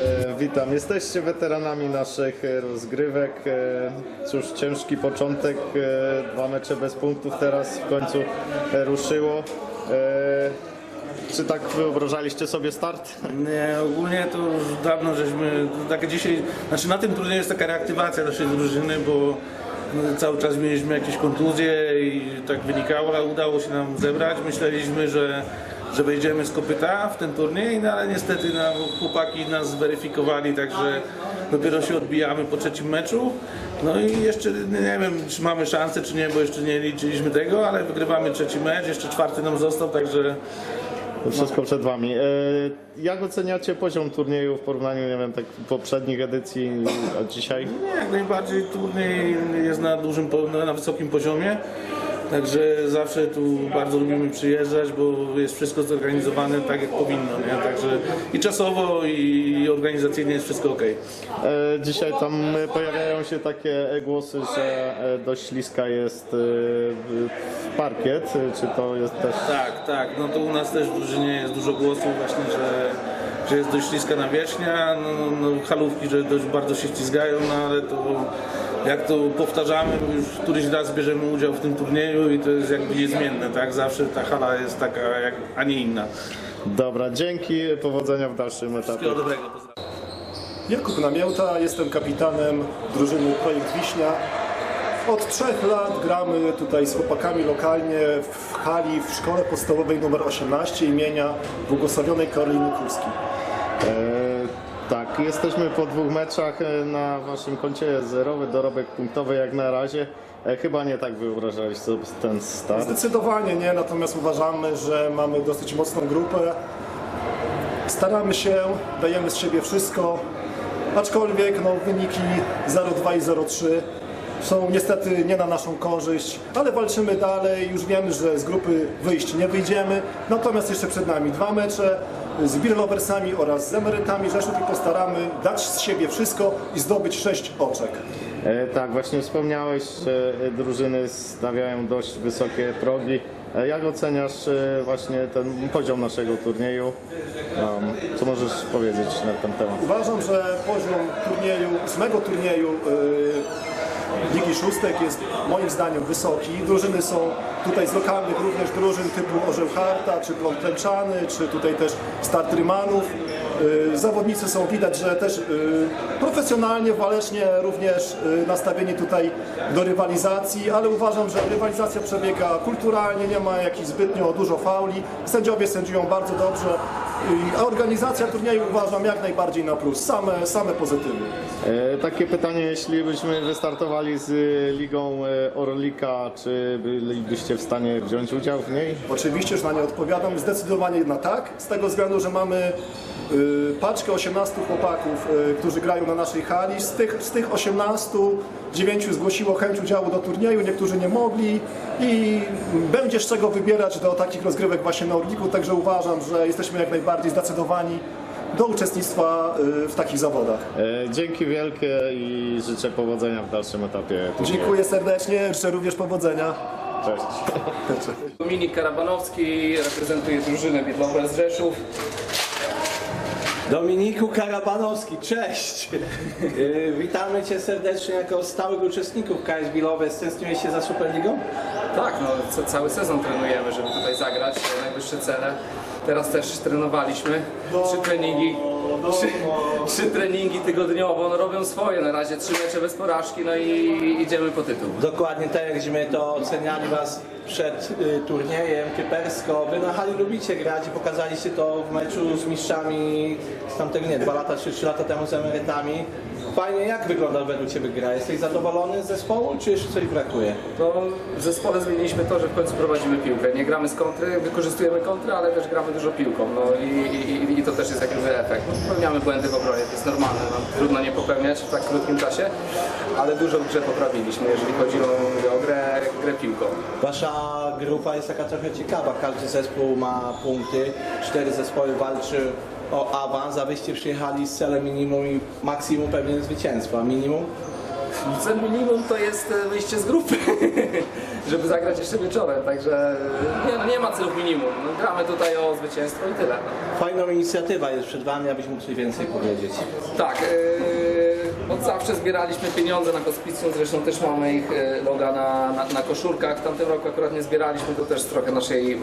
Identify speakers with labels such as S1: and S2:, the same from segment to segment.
S1: E, Witam. Jesteście weteranami naszych e, rozgrywek. E, Cóż, ciężki początek, dwa mecze bez punktów, teraz w końcu ruszyło. Czy tak wyobrażaliście sobie start?
S2: Nie, ogólnie to już dawno żeśmy, takie dzisiaj, znaczy na tym turnieju jest taka reaktywacja naszej drużyny, bo no, cały czas mieliśmy jakieś kontuzje i tak wynikało, ale udało się nam zebrać. Myśleliśmy, że, że wejdziemy z kopyta w ten turniej, no ale niestety no, chłopaki nas zweryfikowali, także dopiero się odbijamy po trzecim meczu. No i jeszcze nie wiem, czy mamy szansę, czy nie, bo jeszcze nie liczyliśmy tego, ale wygrywamy trzeci mecz, jeszcze czwarty nam został, także
S1: To Wszystko przed Wami. E, Jak oceniacie poziom turnieju w porównaniu, nie wiem, tak poprzednich edycji, a dzisiaj?
S2: Nie, jak najbardziej turniej jest na dużym, na wysokim poziomie. Także zawsze tu bardzo lubimy przyjeżdżać, bo jest wszystko zorganizowane tak jak powinno, nie? Także i czasowo i organizacyjnie jest wszystko ok.
S1: E, Dzisiaj tam e, pojawiają się takie głosy, że e, dość śliska jest e, w- parkiet. E, Czy to jest też
S2: Tak, tak, no to u nas też w drużynie jest dużo głosów właśnie, że, że jest dość śliska nawierzchnia, no, no, no halówki, że dość bardzo się ściskają, no ale to jak to powtarzamy, już któryś raz bierzemy udział w tym turnieju i to jest jakby niezmienne, tak? Zawsze ta hala jest taka, jak, a nie inna.
S1: Dobra, dzięki, powodzenia w dalszym etapie.
S2: Wszystkiego dobrego, pozdrawiam.
S3: Jakub Namiełta, jestem kapitanem drużyny Projekt Wiśnia. Od trzech lat gramy tutaj z chłopakami lokalnie w hali w szkole podstawowej nr 18 imienia błogosławionej Karoliny Kurskiej.
S1: E, tak, jesteśmy po dwóch meczach e, na waszym koncie zerowy dorobek punktowy jak na razie. E, chyba nie tak wyobrażaliście sobie ten start.
S3: Zdecydowanie nie, natomiast uważamy, że mamy dosyć mocną grupę. Staramy się, dajemy z siebie wszystko, aczkolwiek no, wyniki 0,2 i 0,3 są niestety nie na naszą korzyść, ale walczymy dalej. Już wiemy, że z grupy wyjść nie wyjdziemy. Natomiast jeszcze przed nami dwa mecze z Birlowersami oraz z emerytami Rzeszów i postaramy dać z siebie wszystko i zdobyć sześć oczek.
S1: E, tak, właśnie wspomniałeś, że drużyny stawiają dość wysokie progi. E, jak oceniasz e, właśnie ten poziom naszego turnieju? Um, co możesz powiedzieć na ten temat?
S3: Uważam, że poziom turnieju, ósmego turnieju Ligi Szóstek jest moim zdaniem wysoki. Drużyny są tutaj z lokalnych również drużyn typu Orzeł Harta, czy Plon czy tutaj też Start Rymanów. Yy, Zawodnicy są widać, że też yy, profesjonalnie, walecznie również yy, nastawieni tutaj do rywalizacji, ale uważam, że rywalizacja przebiega kulturalnie, nie ma jakichś zbytnio dużo fauli. Sędziowie sędziują bardzo dobrze. A organizacja turnieju uważam jak najbardziej na plus. Same, same pozytywy.
S1: E, takie pytanie, jeśli byśmy wystartowali z e, Ligą e, Orlika, czy bylibyście w stanie wziąć udział w niej?
S3: Oczywiście, że na nie odpowiadam zdecydowanie na tak, z tego względu, że mamy paczkę 18 chłopaków, y, którzy grają na naszej hali. Z tych, z tych 18 dziewięciu zgłosiło chęć udziału do turnieju, niektórzy nie mogli i będzie z czego wybierać do takich rozgrywek właśnie na Orliku, także uważam, że jesteśmy jak najbardziej zdecydowani do uczestnictwa y, w takich zawodach.
S1: E, dzięki wielkie i życzę powodzenia w dalszym etapie. turnieju.
S3: Dziękuję serdecznie, życzę również powodzenia.
S1: Cześć.
S4: Dominik Karabanowski reprezentuje drużynę Biedlowe z Rzeszów.
S5: Dominiku Karabanowski, cześć! Yy, Witamy Cię serdecznie jako stałych uczestników KS Bilowe. Stęskniłeś się za Superligą?
S4: Tak, no, ca- cały sezon trenujemy, żeby tutaj zagrać najwyższe cele. Teraz też trenowaliśmy. Trzy treningi, trzy, trzy treningi tygodniowo, no robią swoje. Na razie trzy mecze bez porażki, no i idziemy po tytuł.
S5: Dokładnie tak, jakśmy to oceniali Was przed y, turniejem typersko. Wy na hali lubicie grać i pokazaliście to w meczu z mistrzami z tamtego, nie, dwa lata trzy lata temu z emerytami. Fajnie, jak wygląda według Ciebie gra? Jesteś zadowolony z zespołu, czy jeszcze coś brakuje?
S4: No, w zespole zmieniliśmy to, że w końcu prowadzimy piłkę. Nie gramy z kontry, wykorzystujemy kontry, ale też gramy dużo piłką. No i, i, i to też jest jakiś efekt. No, popełniamy błędy w obronie, to jest normalne. No, trudno nie popełniać w tak krótkim czasie, ale dużo w grze poprawiliśmy, jeżeli chodzi o, o grę, grę piłką.
S5: Wasza grupa jest taka trochę ciekawa. Każdy zespół ma punkty. Cztery zespoły walczy o awans, a wyście przyjechali z celem minimum i maksimum pewnie zwycięstwa. Minimum?
S4: Cel minimum to jest e, wyjście z grupy, żeby zagrać jeszcze wieczorem, także nie, no nie ma celów minimum. No, gramy tutaj o zwycięstwo i tyle. No.
S5: Fajna inicjatywa jest przed Wami, abyś mógł coś więcej powiedzieć.
S4: Tak, e, od zawsze zbieraliśmy pieniądze na hospicjum, zresztą też mamy ich e, loga na, na, na koszulkach. W tamtym roku akurat nie zbieraliśmy, to też trochę naszej e,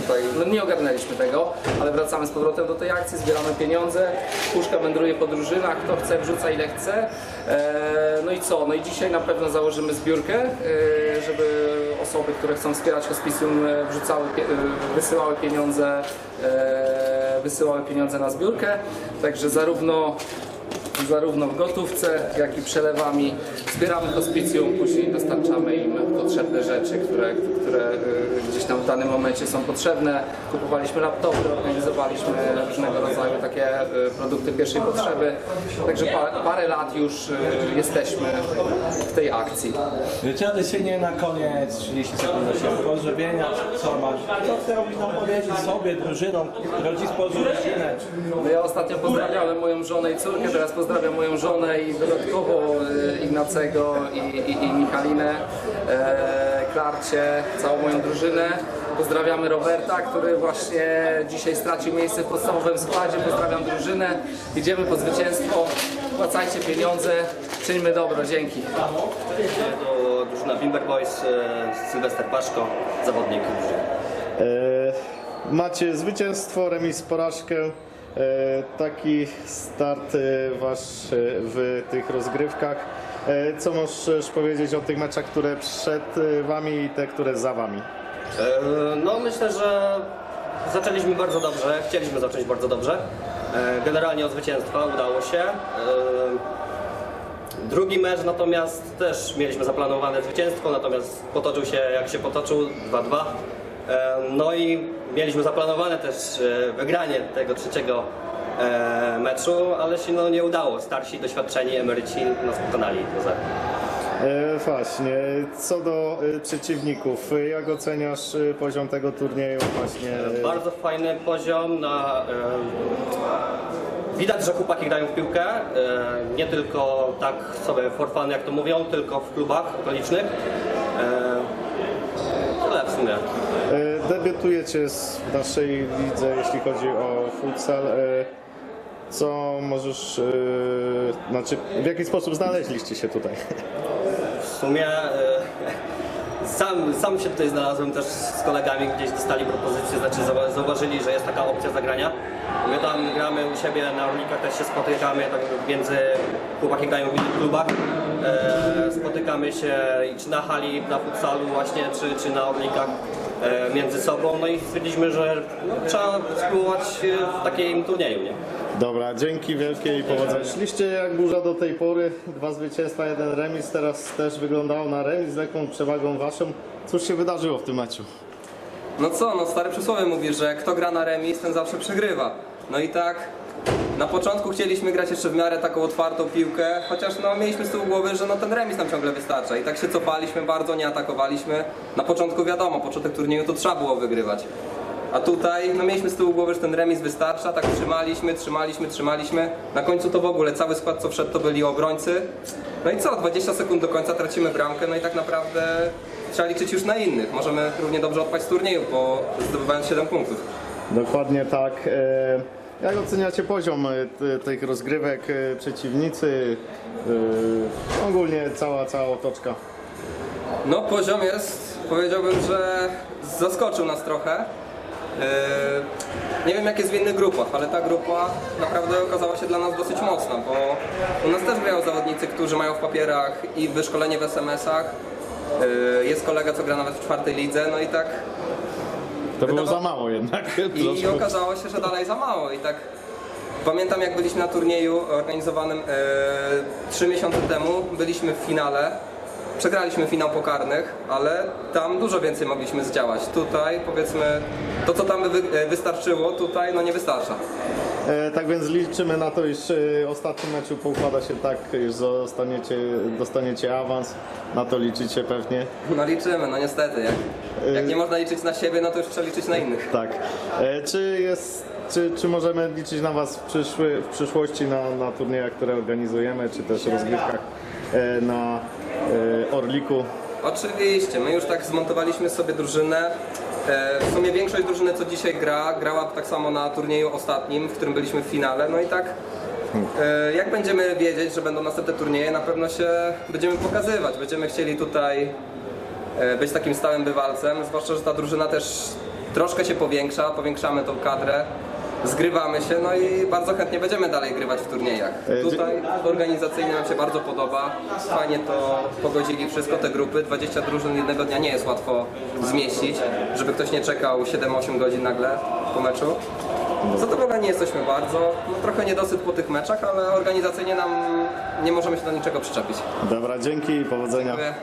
S4: tutaj, no nie ogarnęliśmy tego, ale wracamy z powrotem do tej akcji, zbieramy pieniądze, puszka wędruje po drużynach, kto chce wrzuca ile chce. E, no i co, no i dzisiaj na pewno założymy zbiórkę, żeby osoby, które chcą wspierać hospicjum wrzucały, wysyłały pieniądze, wysyłały pieniądze na zbiórkę, także zarówno zarówno w gotówce, jak i przelewami. Zbieramy hospicjum, później dostarczamy im potrzebne rzeczy, które, które y, gdzieś tam w danym momencie są potrzebne. Kupowaliśmy laptopy, organizowaliśmy różnego rodzaju takie y, produkty pierwszej potrzeby. Także pa, parę lat już y, jesteśmy w tej akcji.
S5: Tradycyjnie na koniec 30 sekund do siebie pozdrowienia. Co masz? Co nam powiedzieć sobie, drużynom, rodzicom rodzinę?
S4: No ja ostatnio pozdrawiałem moją żonę i córkę, teraz pozdrawiam moją żonę i dodatkowo y, Ignacego i, i, i Michalinę, e, Klarcie, całą moją drużynę. Pozdrawiamy Roberta, który właśnie dzisiaj stracił miejsce w podstawowym składzie. Pozdrawiam drużynę. Idziemy po zwycięstwo. Płacajcie pieniądze. Czyńmy dobro. Dzięki.
S6: do drużyna Bimber Boys, e, Sylwester Paszko, zawodnik drużyny.
S1: E, Macie zwycięstwo, remis, porażkę. E, Taki start e, wasz e, w tych rozgrywkach. Co możesz powiedzieć o tych meczach, które przed wami i te, które za wami?
S6: No myślę, że zaczęliśmy bardzo dobrze, chcieliśmy zacząć bardzo dobrze. Generalnie od zwycięstwa udało się. Drugi mecz natomiast też mieliśmy zaplanowane zwycięstwo, natomiast potoczył się jak się potoczył 2-2. E, No i mieliśmy zaplanowane też e, wygranie tego trzeciego e, meczu, ale się no nie udało. Starsi, doświadczeni emeryci nas pokonali do zera.
S1: E, Właśnie, co do e, przeciwników, jak oceniasz e, poziom tego turnieju właśnie?
S6: Bardzo fajny poziom. Na, widać, że chłopaki grają w piłkę. Nie tylko tak sobie for fun, jak to mówią, tylko w klubach okolicznych. Tyle w sumie.
S1: Debiutujecie w naszej lidze, jeśli chodzi o futsal. E, Co możesz, e, znaczy w jaki sposób znaleźliście się tutaj?
S6: W sumie e, sam, sam się tutaj znalazłem też z kolegami, gdzieś dostali propozycję, znaczy zauwa- zauważyli, że jest taka opcja zagrania. My tam gramy u siebie na Orlikach, też się spotykamy, tak między chłopaki grają w innych klubach. E, spotykamy się czy na hali, na futsalu właśnie, czy, czy na Orlikach e, między sobą. No i stwierdziliśmy, że no, trzeba spróbować w takim turnieju, nie?
S1: Dobra, dzięki wielkie i powodzenia. Szliście jak burza do tej pory, dwa zwycięstwa, jeden remis, teraz też wyglądało na remis z lekką przewagą waszą. Cóż się wydarzyło w tym meczu?
S7: No co, no stare przysłowie mówi, że kto gra na remis, ten zawsze przegrywa. No i tak, na początku chcieliśmy grać jeszcze w miarę taką otwartą piłkę, chociaż no mieliśmy z tyłu głowy, że no ten remis nam ciągle wystarcza. I tak się cofaliśmy bardzo, nie atakowaliśmy. Na początku wiadomo, początek turnieju to trzeba było wygrywać. A tutaj, no mieliśmy z tyłu głowy, że ten remis wystarcza, tak trzymaliśmy, trzymaliśmy, trzymaliśmy. Na końcu to w ogóle cały skład co wszedł to byli obrońcy. No i co, 20 sekund do końca tracimy bramkę, no i tak naprawdę trzeba liczyć już na innych. Możemy równie dobrze odpaść z turnieju, bo zdobywając 7 punktów.
S1: Dokładnie tak. E, Jak oceniacie poziom e, tych rozgrywek, e, przeciwnicy, e, ogólnie cała, cała otoczka?
S7: No poziom jest, powiedziałbym, że zaskoczył nas trochę. Nie wiem jak jest w innych grupach, ale ta grupa naprawdę okazała się dla nas dosyć mocna, bo u nas też grają zawodnicy, którzy mają w papierach i wyszkolenie w SMS-ach. Jest kolega, co gra nawet w czwartej lidze, no i tak
S1: To było za mało jednak.
S7: I
S1: Troszkę.
S7: okazało się, że dalej za mało i tak pamiętam jak byliśmy na turnieju organizowanym e, trzy miesiące temu, byliśmy w finale, przegraliśmy finał pokarnych, ale tam dużo więcej mogliśmy zdziałać. Tutaj powiedzmy to co tam wy, e, wystarczyło, tutaj no nie wystarcza.
S1: E, Tak więc liczymy na to, iż e, ostatni meczu poukłada się tak, iż zostaniecie, dostaniecie awans. Na to liczycie pewnie.
S7: No liczymy, no niestety, jak, jak nie można liczyć na siebie, no to już trzeba liczyć na innych.
S1: Tak. Czy jest, czy, czy możemy liczyć na Was w, przyszły, w przyszłości na, na turniejach, które organizujemy, czy też rozgrywkach? na Orliku.
S7: Oczywiście, my już tak zmontowaliśmy sobie drużynę. E, W sumie większość drużyny, co dzisiaj gra, grała tak samo na turnieju ostatnim, w którym byliśmy w finale. No i tak, e, jak będziemy wiedzieć, że będą następne turnieje, na pewno się będziemy pokazywać. Będziemy chcieli tutaj e, być takim stałym bywalcem, zwłaszcza, że ta drużyna też troszkę się powiększa, powiększamy tą kadrę. Zgrywamy się, no i bardzo chętnie będziemy dalej grywać w turniejach.
S1: E,
S7: Tutaj organizacyjnie nam się bardzo podoba. Fajnie to pogodzili wszystko, te grupy. 20 drużyn jednego dnia nie jest łatwo zmieścić, żeby ktoś nie czekał 7-8 godzin nagle po meczu. Zadowoleni jesteśmy bardzo. No, trochę niedosyt po tych meczach, ale organizacyjnie nam nie możemy się do niczego przyczepić.
S1: Dobra, dzięki i powodzenia.
S7: Dziękuję.